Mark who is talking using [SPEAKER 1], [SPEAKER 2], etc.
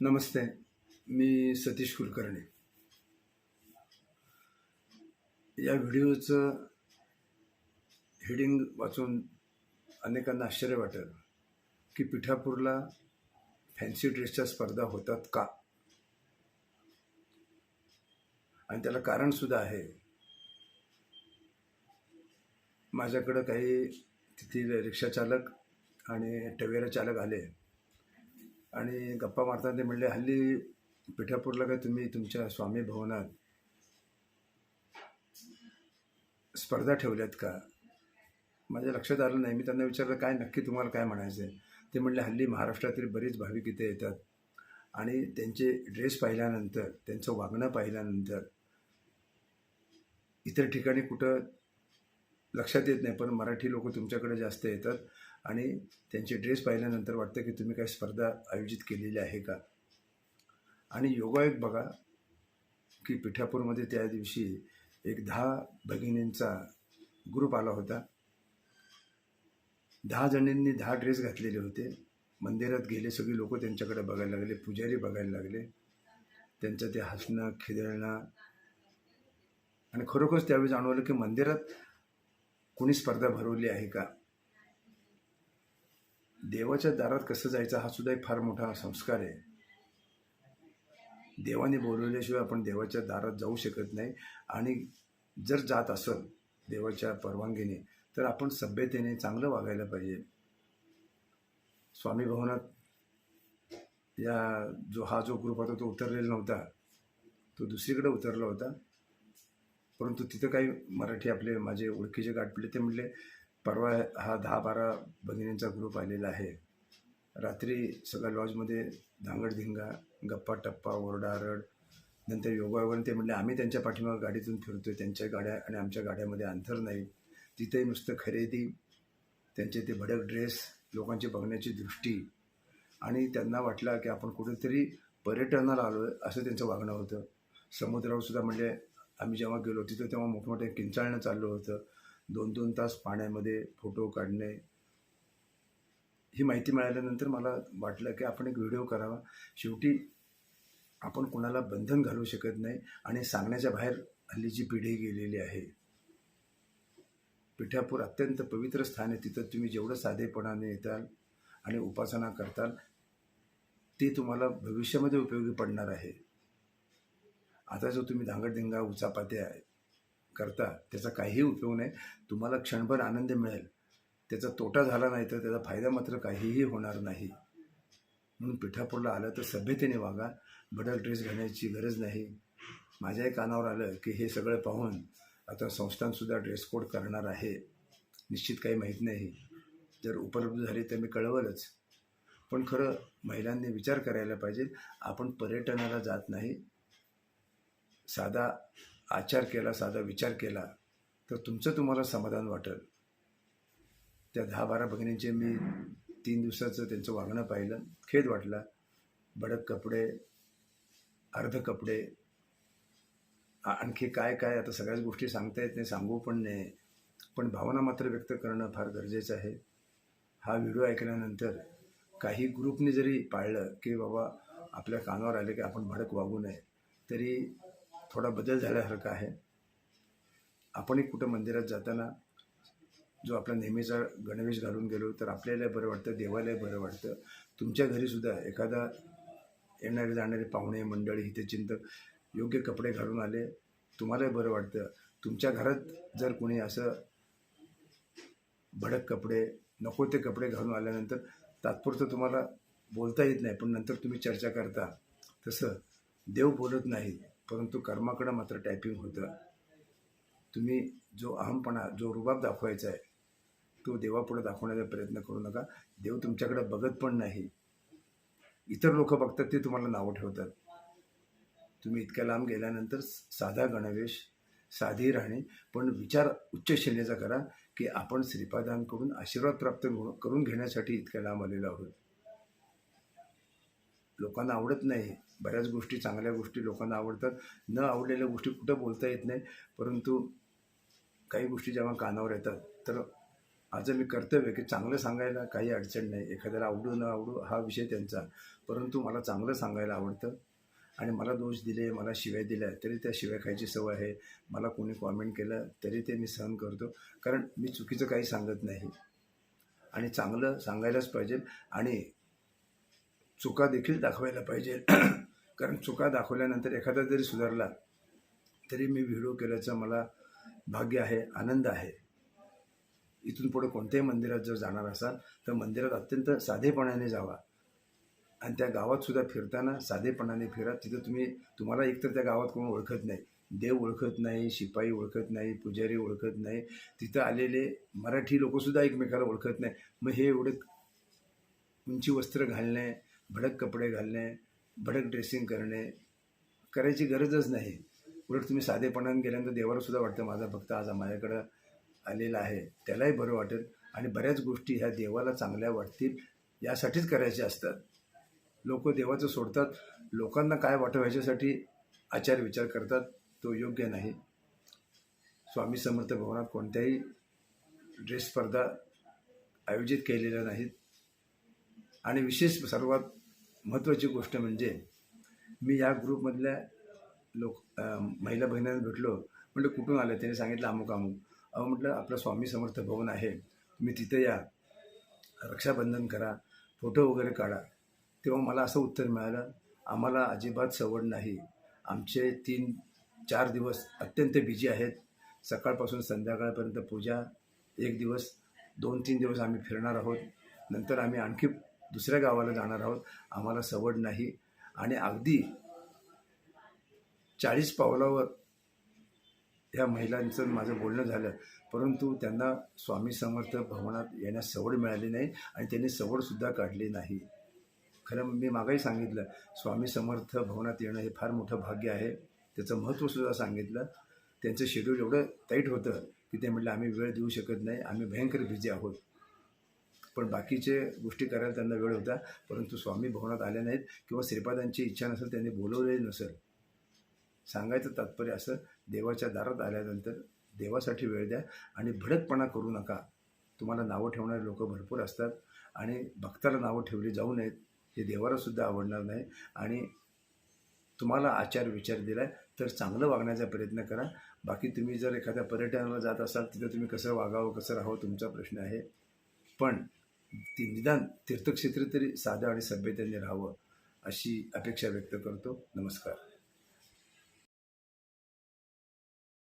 [SPEAKER 1] नमस्ते मी सतीश कुलकर्णी. या व्हिडिओचं हेडिंग वाचून अनेकांना आश्चर्य वाटेल की पिठापूरला फॅन्सी ड्रेसच्या स्पर्धा होतात का? आणि त्याला कारणसुद्धा आहे. माझ्याकडं काही तिथील रिक्षाचालक आणि टवेरा चालक आले. आणि गप्पा मारताना ते म्हणले हल्ली पिठापूरला काय तुम्ही तुमच्या स्वामी भवनात स्पर्धा ठेवल्यात का? माझ्या लक्षात आलं नाही. मी त्यांना विचारलं काय नक्की तुम्हाला काय म्हणायचं आहे? ते म्हणले हल्ली महाराष्ट्रातील बरीच भाविक इथे येतात. आणि त्यांचे ड्रेस पाहिल्यानंतर त्यांचं वागणं पाहिल्यानंतर इतर ठिकाणी कुठं लक्षात येत नाही. पण मराठी लोक तुमच्याकडे जास्त येतात. आणि त्यांचे ड्रेस पाहिल्यानंतर वाटतं की तुम्ही काही स्पर्धा आयोजित केलेली आहे का? आणि योगायोग बघा की पिठापूरमध्ये त्या दिवशी एक दहा भगिनींचा ग्रुप आला होता. दहा जणींनी दहा ड्रेस घातलेले होते. मंदिरात गेले सगळी लोक त्यांच्याकडे बघायला लागले पुजारी बघायला लागले. त्यांचं ते हसणं खिदळणं. आणि खरोखरच त्यावेळी जाणवलं की मंदिरात कोणी स्पर्धा भरवली आहे का? देवाच्या दारात कसं जायचं हा सुद्धा एक फार मोठा संस्कार आहे. देवाने बोलवल्याशिवाय आपण देवाच्या दारात जाऊ शकत नाही. आणि जर जात असेल देवाच्या परवानगीने तर आपण सभ्यतेने चांगलं वागायला पाहिजे. स्वामी भवनात या जो हा जो ग्रुप होता तो उतरलेला नव्हता. तो दुसरीकडे उतरला होता. परंतु तिथं काही मराठी आपले माझे ओळखीचे गाठपले ते म्हटले परवा हा दहा बारा भगिनींचा ग्रुप आलेला आहे. रात्री सगळ्या लॉजमध्ये धांगडधिंगा गप्पा टप्पा ओरडारड नंतर योगायोगाने ते म्हणले आम्ही त्यांच्या पाठीमागं गाडीतून फिरतो आहे त्यांच्या गाड्या आणि आमच्या गाड्यामध्ये अंतर नाही. तिथेही नुसतं खरेदी त्यांचे ते भडक ड्रेस लोकांची बघण्याची दृष्टी. आणि त्यांना वाटलं की आपण कुठेतरी पर्यटनाला आलो आहे असं त्यांचं वागणं होतं. समुद्रावर सुद्धा म्हणजे आम्ही जेव्हा गेलो तिथं तेव्हा मोठमोठे किंचाळणं चाललं होतं. दोन दोन तास पाण्यामध्ये फोटो काढणे. ही माहिती मिळाल्यानंतर मला वाटलं की आपण एक व्हिडिओ करावा. शेवटी आपण कोणाला बंधन घालू शकत नाही आणि सांगण्याच्या बाहेर हल्लीची पिढी गेलेली आहे. पिठापूर अत्यंत पवित्र स्थान आहे. तिथं तुम्ही जेवढं साधेपणाने येताल आणि उपासना करताल ते तुम्हाला भविष्यामध्ये उपयोगी पडणार आहे. आता जो तुम्ही धांगडधिंगा उचापात्या करता त्याचा काहीही उपयोग नाही. तुम्हाला क्षणभर आनंद मिळेल. त्याचा तोटा झाला नाही तर त्याचा फायदा मात्र काहीही होणार नाही. म्हणून पिठापूरला आलं तर सभ्यतेने वागा. बदल ड्रेस घालण्याची गरज नाही. माझ्याही कानावर आलं की हे सगळं पाहून आता संस्थानसुद्धा ड्रेस कोड करणार आहे. निश्चित काही माहीत नाही. जर उपलब्ध झाली तर मी कळवलंच. पण खरं महिलांनी विचार करायला पाहिजे. आपण पर्यटनाला जात नाही. साधा आचार केला साधा विचार केला तर तुमचं तुम्हाला समाधान वाटेल. त्या दहा बारा भगिनींचे मी तीन दिवसाचं त्यांचं वागणं पाहिलं खेद वाटला. बडक कपडे अर्ध कपडे आणखी काय काय आता सगळ्याच गोष्टी सांगता येत नाही सांगू पण नाही. पण भावना मात्र व्यक्त करणं फार गरजेचं आहे. हा व्हिडिओ ऐकल्यानंतर काही ग्रुपने जरी पाळलं की बाबा आपल्या कानावर आले की आपण भडक वागू नये तरी थोडा बदल झाल्यासारखा आहे. आपणही कुठं मंदिरात जाताना जो आपला नेहमीचा गणवेश घालून गेलो तर आपल्याला बरं वाटतं देवालाही बरं वाटतं. तुमच्या घरीसुद्धा एखादा येणारे जाणारे पाहुणे मंडळी हितचिंतक योग्य कपडे घालून आले तुम्हालाही बरं वाटतं. तुमच्या घरात जर कोणी असं भडक कपडे नको ते कपडे घालून आल्यानंतर तात्पुरतं तुम्हाला बोलता येत नाही पण नंतर तुम्ही चर्चा करता. तसं देव बोलत नाही. परंतु कर्माकडं मात्र टायपिंग होतं. तुम्ही जो अहमपणा जो रुबाब दाखवायचा आहे तो देवापुढे दाखवण्याचा प्रयत्न करू नका. देव तुमच्याकडे बघत पण नाही. इतर लोक बघतात ते तुम्हाला नावं ठेवतात. तुम्ही इतक्या लांब गेल्यानंतर साधा गणवेश साधी राहणे पण विचार उच्च श्रेणीचा करा की आपण श्रीपादांकडून आशीर्वाद प्राप्त करून घेण्यासाठी इतक्या लांब आलेलो आहोत. लोकांना आवडत नाही. बऱ्याच गोष्टी चांगल्या गोष्टी लोकांना आवडतात. न आवडलेल्या गोष्टी कुठं बोलता येत नाही परंतु काही गोष्टी जेव्हा कानावर येतात तर माझं मी कर्तव्य की चांगलं सांगायला काही अडचण नाही. एखाद्याला आवडू न आवडू हा विषय त्यांचा. परंतु मला चांगलं सांगायला आवडतं आणि मला दोष दिले मला शिव्या दिल्या तरी त्या शिव्या खायची सवय आहे. मला कोणी कॉमेंट केलं तरी ते मी सहन करतो. कारण मी चुकीचं काही सांगत नाही. आणि चांगलं सांगायलाच पाहिजे आणि चुका देखील दाखवायला पाहिजे. कारण चुका दाखवल्यानंतर एखादा जरी सुधारला तरी मी व्हिडिओ केल्याचं मला भाग्य आहे आनंद आहे. इथून पुढे कोणत्याही मंदिरात जर जाणार असाल तर मंदिरात अत्यंत साधेपणाने जावा. आणि त्या गावातसुद्धा फिरताना साधेपणाने फिरा. तिथं तुम्ही तुम्हाला एकतर त्या गावात कोण ओळखत नाही. देव ओळखत नाही शिपाई ओळखत नाही पुजारी ओळखत नाही. तिथं आलेले मराठी लोकंसुद्धा एकमेकाला ओळखत नाही. मग हे एवढे उंची वस्त्र घालणे भडक कपडे घालणे भडक ड्रेसिंग करणे करायची गरजच नाही. उलट तुम्ही साधेपणाने गेल्यानंतर देवालासुद्धा वाटतं माझा भक्त आज माझ्याकडं आलेला आहे. त्यालाही बरं वाटेल. आणि बऱ्याच गोष्टी ह्या देवाला चांगल्या वाटतील यासाठीच करायच्या असतात. लोक देवाचं सोडतात. लोकांना काय वाटतं ह्याच्यासाठी आचार विचार करतात तो योग्य नाही. स्वामी समर्थ भवनात कोणत्याही ड्रेस स्पर्धा आयोजित केलेल्या नाहीत. आणि विशेष सर्वात महत्त्वाची गोष्ट म्हणजे मी या ग्रुपमधल्या लोक महिला बहिणींना भेटलो. म्हटलं कुठून आलं? त्याने सांगितलं अमुक अमुक. अहो म्हटलं आपलं स्वामी समर्थ भवन आहे. तुम्ही तिथे या. रक्षाबंधन करा. फोटो वगैरे काढा. तेव्हा मला असं उत्तर मिळालं आम्हाला अजिबात सवड नाही. आमचे तीन चार दिवस अत्यंत बिजी आहेत. सकाळपासून संध्याकाळपर्यंत पूजा. एक दिवस दोन तीन दिवस आम्ही फिरणार आहोत. नंतर आम्ही आणखी दुसऱ्या गावाला जाणार आहोत. आम्हाला सवड नाही. आणि अगदी चाळीस पावलावर ह्या महिलांचं माझं बोलणं झालं. परंतु त्यांना स्वामी समर्थ भवनात येण्यास सवड मिळाली नाही आणि त्यांनी सवडसुद्धा काढली नाही. खरं मी मागाही सांगितलं स्वामी समर्थ भवनात येणं हे फार मोठं भाग्य आहे. त्याचं महत्त्वसुद्धा सांगितलं. त्यांचं शेड्यूल एवढं टाईट होतं की ते म्हटलं आम्ही वेळ देऊ शकत नाही. आम्ही भयंकर बिझी आहोत. पण बाकीचे गोष्टी करायला त्यांना वेळ होता. परंतु स्वामी भवनात आले नाहीत किंवा श्रीपादांची इच्छा नसेल त्यांनी बोलवलेली नसेल. सांगायचं तात्पर्य असं देवाच्या दारात आल्यानंतर देवासाठी वेळ द्या आणि भडकपणा करू नका. तुम्हाला नावं ठेवणारे लोक भरपूर असतात आणि भक्ताला नावं ठेवली जाऊ नयेत हे देवालासुद्धा आवडणार नाही. आणि तुम्हाला आचार विचार दिला तर चांगलं वागण्याचा प्रयत्न करा. बाकी तुम्ही जर एखाद्या पर्यटनाला जात असाल तिथं तुम्ही कसं वागावं कसं राहावं तुमचा प्रश्न आहे. पण ती निदान तीर्थक्षेत्र तरी साधं आणि सभ्यतेने राहावं अशी अपेक्षा व्यक्त करतो. नमस्कार.